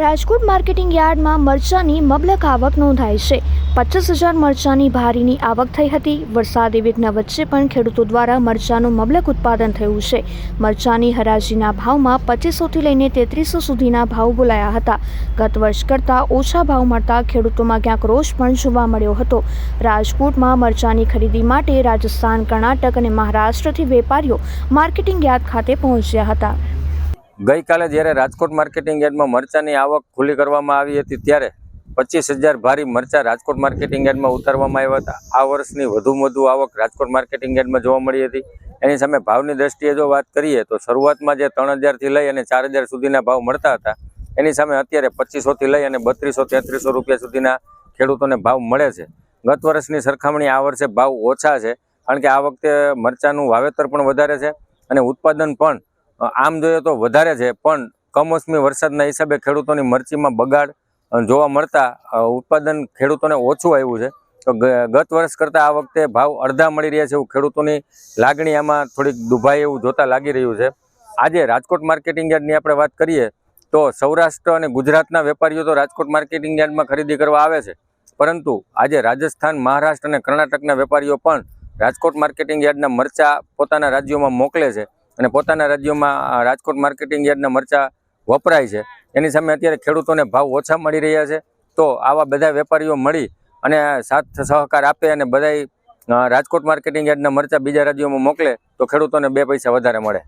Rajkot marketing યાર્ડમાં મરચાની મબલક આવક નોંધાઈ છે. પચાસ હજાર મરચાની ભારીની આવક થઈ હતી. વરસાદી વિઘ્ન વચ્ચે પણ ખેડૂતો દ્વારા મરચાનું મબલક ઉત્પાદન થયું છે. મરચાની હરાજીના ભાવમાં પચીસોથી લઈને તેત્રીસો સુધીના ભાવ બોલાયા હતા. ગત વર્ષ કરતાં ઓછા ભાવ મળતા ખેડૂતોમાં ક્યાંક રોષ પણ જોવા મળ્યો હતો. રાજકોટમાં મરચાની ખરીદી માટે રાજસ્થાન, કર્ણાટક અને મહારાષ્ટ્રથી વેપારીઓ માર્કેટિંગ યાર્ડ ખાતે પહોંચ્યા હતા. ગઈકાલે જ્યારે રાજકોટ માર્કેટિંગ યાર્ડમાં મરચાની આવક ખુલ્લી કરવામાં આવી હતી, ત્યારે પચીસ હજાર ભારી મરચા રાજકોટ માર્કેટિંગ યાર્ડમાં ઉતારવામાં આવ્યા હતા. આ વર્ષની વધુમાં વધુ આવક રાજકોટ માર્કેટિંગ યાર્ડમાં જોવા મળી હતી. એની સામે ભાવની દ્રષ્ટિએ જો વાત કરીએ, તો શરૂઆતમાં જે ત્રણ હજારથી લઈ અને ચાર હજાર સુધીના ભાવ મળતા હતા, એની સામે અત્યારે પચીસોથી લઈ અને બત્રીસો તેત્રીસો રૂપિયા સુધીના ખેડૂતોને ભાવ મળે છે. ગત વર્ષની સરખામણી આ વર્ષે ભાવ ઓછા છે, કારણ કે આ વખતે મરચાનું વાવેતર પણ વધારે છે અને ઉત્પાદન પણ આમ જોઈએ તો વધારે છે, પણ કમોસમી વરસાદના હિસાબે ખેડૂતોની મરચીમાં બગાડ જોવા મળતા ઉત્પાદન ખેડૂતોને ઓછું આવ્યું છે. તો ગત વર્ષ કરતાં આ વખતે ભાવ અડધા મળી રહ્યા છે એવું ખેડૂતોની લાગણી આમાં થોડીક દુભાઈ એવું જોતા લાગી રહ્યું છે. આજે રાજકોટ માર્કેટિંગ યાર્ડની આપણે વાત કરીએ, તો સૌરાષ્ટ્ર અને ગુજરાતના વેપારીઓ તો રાજકોટ માર્કેટિંગ યાર્ડમાં ખરીદી કરવા આવે છે. પરંતુ આજે રાજસ્થાન, મહારાષ્ટ્ર અને કર્ણાટકના વેપારીઓ પણ રાજકોટ માર્કેટિંગ યાર્ડના મરચા પોતાના રાજ્યોમાં મોકલે છે. અને પોતાના રાજ્યોમાં રાજકોટ માર્કેટિંગ યાર્ડના મરચા વપરાય છે. એની સામે અત્યારે ખેડૂતોને ભાવ ઓછા મળી રહ્યા છે. તો આવા બધા વેપારીઓ મળી અને સાથ સહકાર આપે અને બધાય રાજકોટ માર્કેટિંગ યાર્ડના મરચા બીજા રાજ્યોમાં મોકલે, તો ખેડૂતોને બે પૈસા વધારે મળે.